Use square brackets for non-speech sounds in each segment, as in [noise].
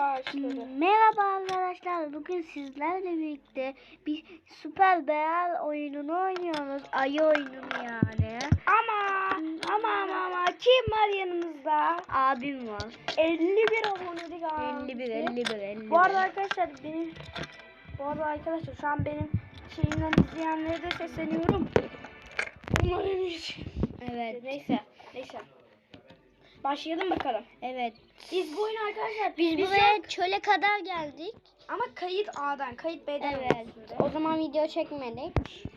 başladı. Merhaba arkadaşlar. Bugün sizlerle birlikte bir süper beyaz oyununu oynuyoruz. Ayı oyununu yani. Ama ama ama ama kim var yanımızda? Abim var. 51 abonelik abi. 51 51 51. Bu arada arkadaşlar benim bu arada arkadaşlar şu an benim şeyimden izleyenlere de sesleniyorum. Umarım hiç. Evet. Neyse. Neyse. Başlayalım bakalım. Evet. Biz bu oyunu arkadaşlar Biz, şu buraya an- çöle kadar geldik. ama kayıt A'dan, kayıt B'den Evet. O zaman video çekmedik.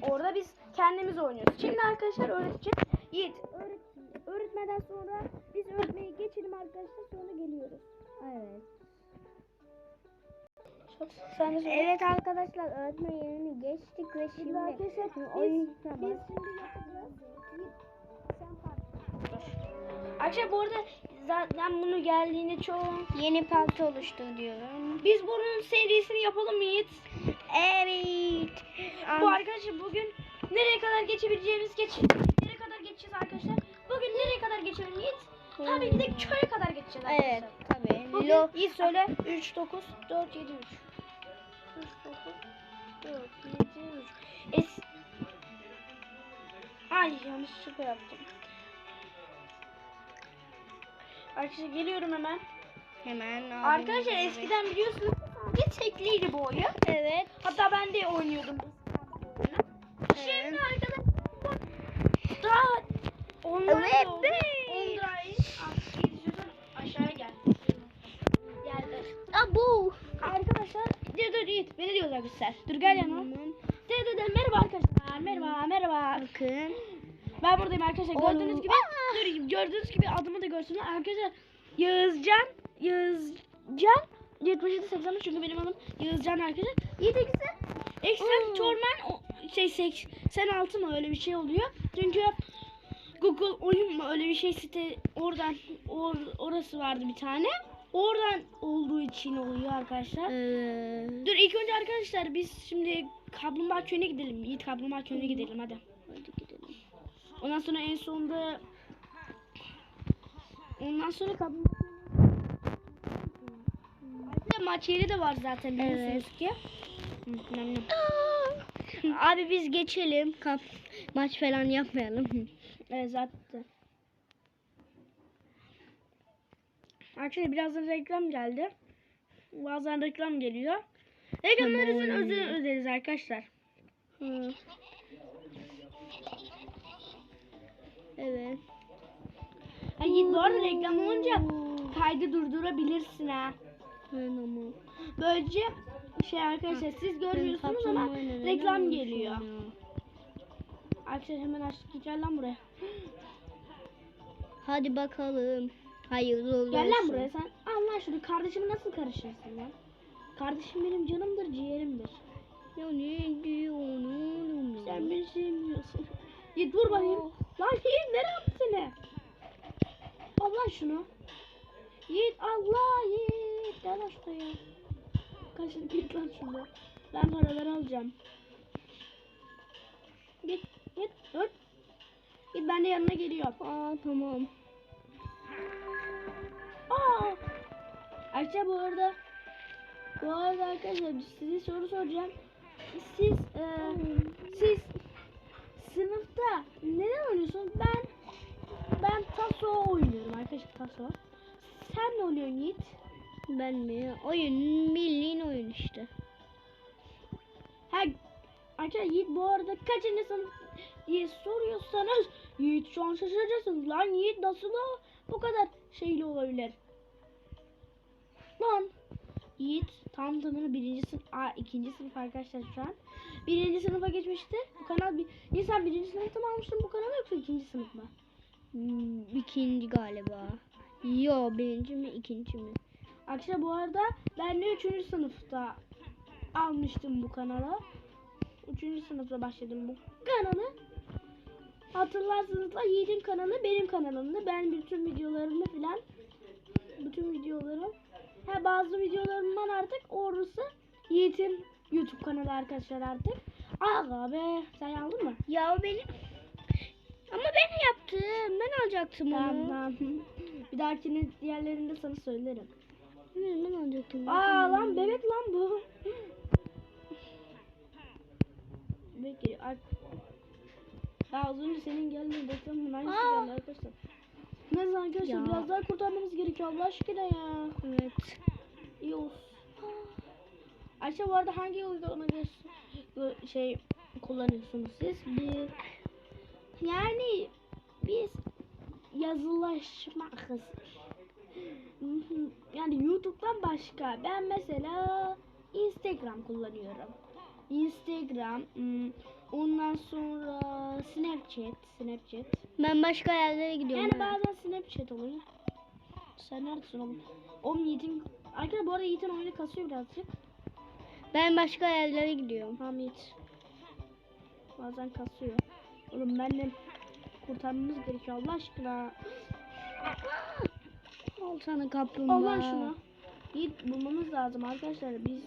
Orada biz kendimiz oynuyoruz. Şimdi arkadaşlar öğreteceğiz. Yiğit öğret, öğretmeden sonra biz öğretmeyi geçelim arkadaşlar sonra geliyoruz. Evet. Sen de. Evet arkadaşlar öğretmen yerini geçtik ve Şimdi şimdi arkadaşlar biz, oyun biz şimdi yapacağız. Arkadaşlar bu arada zaten bunu geldiğinde çoğu yeni parti oluştur diyorum. biz bunun serisini yapalım mı Yiğit? Evet. Bu arkadaşlar bugün nereye kadar geçebileceğimiz geç nereye kadar geçeceğiz arkadaşlar? Bugün nereye kadar geçelim Yiğit? Tabii ki de köye kadar geçeceğiz arkadaşlar. Evet tabii. Bugün Lo iyi söyle. 3 9 4 7 3. 3 9 4 7 3. Es Ay yanlışlıkla yaptım. Arkadaşlar geliyorum hemen. hemen Arkadaşlar eskiden biliyorsunuz sadece tekliydi bu oyun. Evet. Hatta ben de oynuyordum. Şimdi arkadaşlar daha online Evet, oldu. be. Online. Artık istiyorsan aşağıya gel. Geldi. Abu. Arkadaşlar dur dur Yiğit beni diyorlar arkadaşlar. Dur gel yanıma. Dur dur merhaba arkadaşlar. Merhaba merhaba. Bakın. Ben buradayım arkadaşlar. Gördüğünüz gibi Aa. dur gördüğünüz gibi adımı da görsünler. Arkadaşlar Yağızcan Yağızcan 77 80 çünkü benim adım Yağızcan arkadaşlar. Yiğit eksi eksen Oo. Tormen o- şey 86 mı öyle bir şey oluyor. Çünkü Google oyun mu öyle bir şey site oradan or, orası vardı bir tane. Oradan olduğu için oluyor arkadaşlar. Ee, Dur ilk önce arkadaşlar biz şimdi Kaplumbağa Köyü'ne gidelim. Yiğit Kaplumbağa Köyü'ne gidelim hadi. Ondan sonra en sonunda ondan sonra Köyü'ne maç yeri de var zaten biliyorsunuz ki. Nam nam. Abi biz geçelim. Kap maç falan yapmayalım. Evet zaten. Arkadaşlar birazdan reklam geldi. Bazen reklam geliyor. Reklamları için Tamam. özür özeriz arkadaşlar. Hı. Evet. Ha, Yiğit, bu arada reklam olunca kaydı durdurabilirsin ha. Ben ama. Böylece şey arkadaşlar siz görmüyorsunuz ama reklam geliyor. Arkadaşlar hemen açtık gel lan buraya. Hadi bakalım. Hayırlı olsun. Gel lan buraya sen. Allah şunu kardeşimi nasıl karışırsın lan? Kardeşim benim canımdır ciğerimdir. Ya ne diyorsun oğlum? Sen beni sevmiyorsun. [laughs] Git vur bakayım. Lan Yiğit nereye attı seni? Al lan şunu. Yiğit Allah Yiğit. Gel şuraya. Kaçın git lan şurada. Ben paraları alacağım. Git git dur. Git ben de yanına geliyorum. Aa tamam. Aa! Ayça bu arada bu arada arkadaşlar size soru soracağım. Siz e, siz sınıfta neden oynuyorsunuz? Ben ben taso oynuyorum arkadaşlar taso. Sen ne oynuyorsun Yiğit? Ben mi? Oyun bildiğin oyun işte. Ha arkadaşlar Yiğit bu arada kaçıncı sınıf diye soruyorsanız Yiğit şu an şaşıracaksınız. Lan Yiğit nasıl o bu kadar şeyli olabilir? Lan Yiğit tam tamına birinci sınıf, aa, ikinci sınıf arkadaşlar şu an. Birinci sınıfa geçmişti. Bu kanal bir insan birinci sınıfta mı almıştın bu kanalı yoksa ikinci sınıf mı? Hmm, ikinci galiba. Yo birinci mi ikinci mi? Arkadaşlar bu arada ben de üçüncü sınıfta almıştım bu kanalı. Üçüncü sınıfta başladım bu kanalı. Hatırlarsınız da Yiğit'in kanalı benim kanalımdı. Ben bütün videolarımı filan bütün videolarım ha bazı videolarımdan artık orası Yiğit'in YouTube kanalı arkadaşlar artık. Aga be sen aldın mı? Ya benim. Ama ben yaptım. Ben alacaktım onu. Tamam. [laughs] Bir dahakine diğerlerinde sana söylerim. Ne ben alacaktım. Aa lan bebek lan bu. bebek geliyor. Ya az önce senin geldiğin reklamın aynısı Aa. geldi arkadaşlar. Neyse arkadaşlar Ya. biraz daha kurtarmamız gerekiyor Allah aşkına ya. Evet. İyi olsun. Ayşe bu arada hangi uygulama şey kullanıyorsunuz siz? Bir yani biz yazılaşmak yani YouTube'dan başka ben mesela Instagram kullanıyorum. Instagram, hmm, ondan sonra Snapchat, Snapchat. Ben başka yerlere gidiyorum. Yani ha. bazen Snapchat oluyor. Sen neredesin oğlum? Oğlum Yiğit'in... Arkadaşlar bu arada Yiğit'in oyunu kasıyor birazcık. Ben başka yerlere gidiyorum. Hamit. Bazen kasıyor. Oğlum ben de kurtarmamız gerekiyor Allah aşkına. Al sana kaplumbağa. Allah şunu. Yiğit bulmamız lazım arkadaşlar. Biz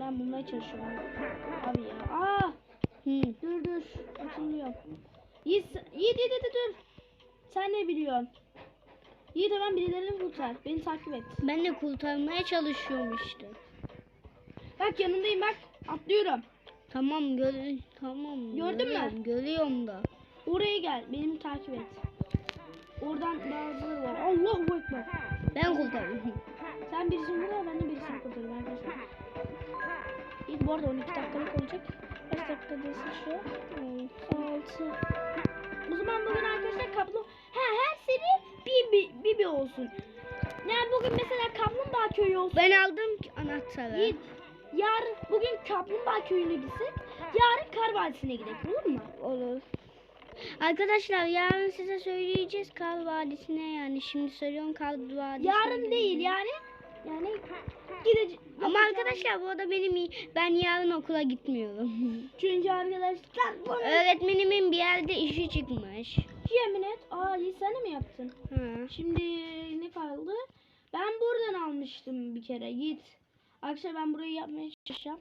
ben bulmaya çalışıyorum. Abi ya. Aa! Hı. Dur dur. Atılıyor. Yiğit, Yiğit, Yiğit, Yiğit, dur. Sen ne biliyorsun? Yiğit hemen birilerini kurtar. Beni takip et. Ben de kurtarmaya çalışıyorum işte. Bak yanındayım bak. Atlıyorum. Tamam gör tamam. Gördün mü? görüyorum, Görüyorum da. Oraya gel. Beni takip et. Oradan bazıları var. Allahu Ekber. Ben kurtarıyorum. [laughs] Sen birisini vur ben de birisini kurtarırım arkadaşlar. İlk bu arada 12 dakikalık olacak. Kaç dakika desin şu? 6. O zaman bugün arkadaşlar kaplum... Ha her seri bir, bir, bir, bir olsun. Yani bugün mesela kaplumbağa köyü olsun. Ben aldım ki anahtarı. Yiğit, yarın bugün kaplumbağa köyüne gitsek yarın kar vadisine gidelim olur mu? Olur. Arkadaşlar yarın size söyleyeceğiz Kar Vadisi'ne yani şimdi söylüyorum Kar Vadisi'ne. Yarın değil yani. Yani gideceğiz. Ama arkadaşlar bu arada benim ben yarın okula gitmiyorum. [laughs] Çünkü arkadaşlar bunu Öğretmenimin bir yerde işi çıkmış. yemin et. Aa de mi yaptın? Ha. Şimdi ne kaldı? Ben buradan almıştım bir kere. Git. Arkadaşlar ben burayı yapmaya çalışacağım.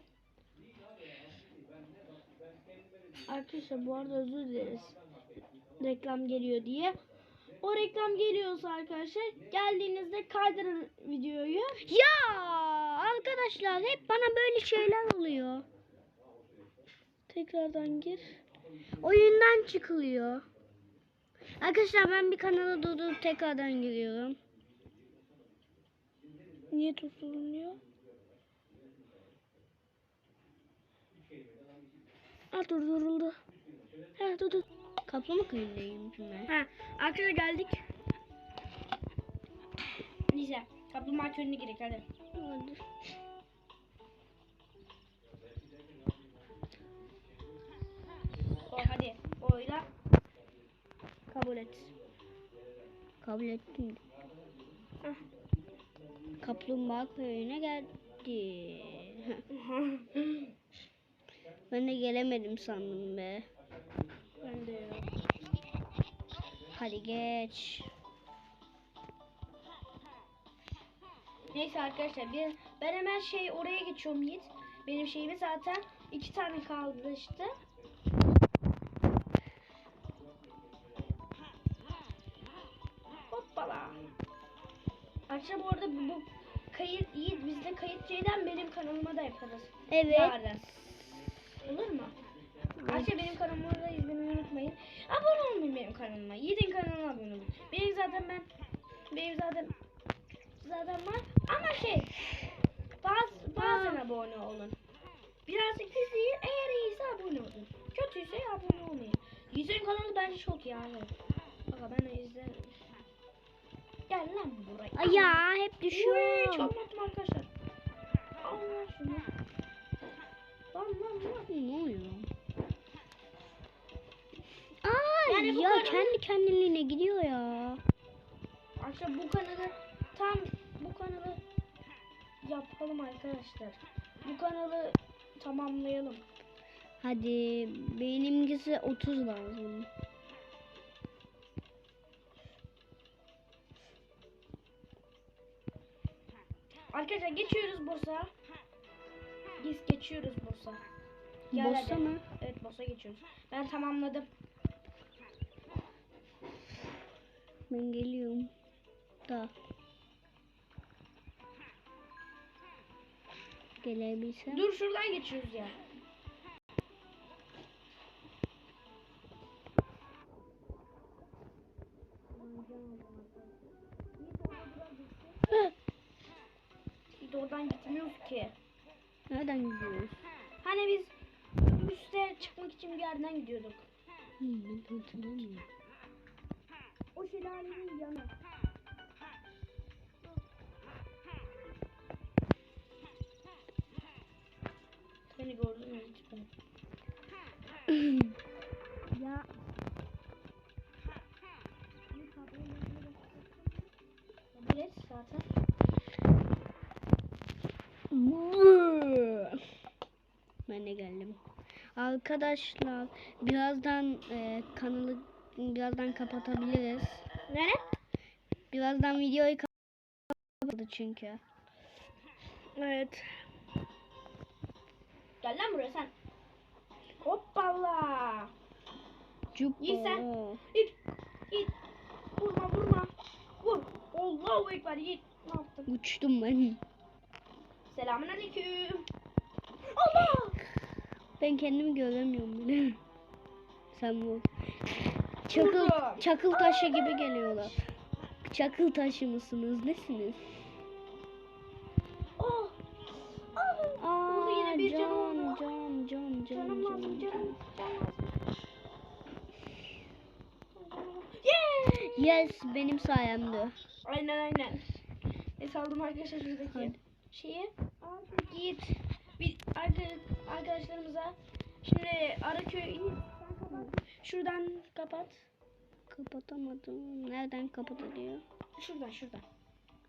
Arkadaşlar bu arada özür dileriz. Reklam geliyor diye. O reklam geliyorsa arkadaşlar geldiğinizde kaydırın videoyu. Ya arkadaşlar hep bana böyle şeyler oluyor. Tekrardan gir. Oyundan çıkılıyor. Arkadaşlar ben bir kanalı durdurup tekrardan giriyorum. Niye tutuluyor? Ha durduruldu. Ha dur dur. Kaplama köyündeyim şimdi. Ha arkadaşlar geldik. Neyse kaplumbağa köyüne gerek hadi. Hadi. O hadi oyla. Kabul et. Kabul ettim. Hah. Kaplumbağa köyüne geldi. [laughs] ben de gelemedim sandım be. ben de ya. Hadi geç. Neyse arkadaşlar bir, ben hemen şey oraya geçiyorum Yiğit. Benim şeyimi zaten iki tane kaldı işte. Hoppala. Arkadaşlar bu arada bu, bu kayıt Yiğit bizde kayıt şeyden benim kanalıma da yaparız. Evet. Yarın. Arkadaşlar benim kanalıma da izlemeyi unutmayın. Abone olmayın benim kanalıma. Yiğit'in kanalına abone olun. Benim zaten ben benim zaten zaten var ama şey baz, bazen abone olun. Birazcık izleyin eğer iyiyse abone olun. Kötüyse abone olmayın. Yiğit'in kanalı bence çok iyi abi. Bak ben de izlerim. Gel lan buraya. Ay ya hep Uy, düşüyorum. çok mutluyum arkadaşlar. Allah şunu. Lan lan lan. Ne oluyor? Bu ya kadar- kendi kendiliğine gidiyor ya. Arkadaşlar bu kanalı tam bu kanalı yapalım arkadaşlar. Bu kanalı tamamlayalım. Hadi benimkisi 30 lazım. Arkadaşlar geçiyoruz boss'a. Biz geçiyoruz boss'a. Gel Boss'a hadi. mı? Evet boss'a geçiyoruz. Ben tamamladım. Ben geliyorum. Da. gelebilsem. Dur şuradan geçiyoruz ya. Biz oradan gitmiyoruz ki. Nereden gidiyoruz? Hani biz üste çıkmak için bir yerden gidiyorduk. Hmm, ben hatırlamıyorum. O şelalenin yanı. Seni gördüm [clears throat] ya lütfen. Ya Kabul et zaten. ben de geldim. Arkadaşlar birazdan e, kanalı birazdan kapatabiliriz. Nere? Birazdan videoyu kapattı çünkü. Evet. Gel lan buraya sen. Hoppala. Cupo. İyi sen. İt. İt. Vurma vurma. Vur. Allahu Ekber. Yiğit. Ne yaptın? Uçtum ben. Selamun aleyküm. Allah. Ben kendimi göremiyorum bile. Sen bu. Çakıl, çakıl taşı gibi geliyorlar. Çakıl taşı mısınız? Nesiniz? Oh. Ah. Aa, yine bir can, can, can, can, can, can. Can lazım. Yeah. Yes, benim sayemde. Aynen aynen. E saldım arkadaşlar şuradaki Hadi. şeyi. Yiğit. Bir arka- arkadaşlarımıza şimdi Araköy Yiğit sen kapat. Şuradan kapat. Kapatamadım. Nereden kapatılıyor? Şuradan şuradan.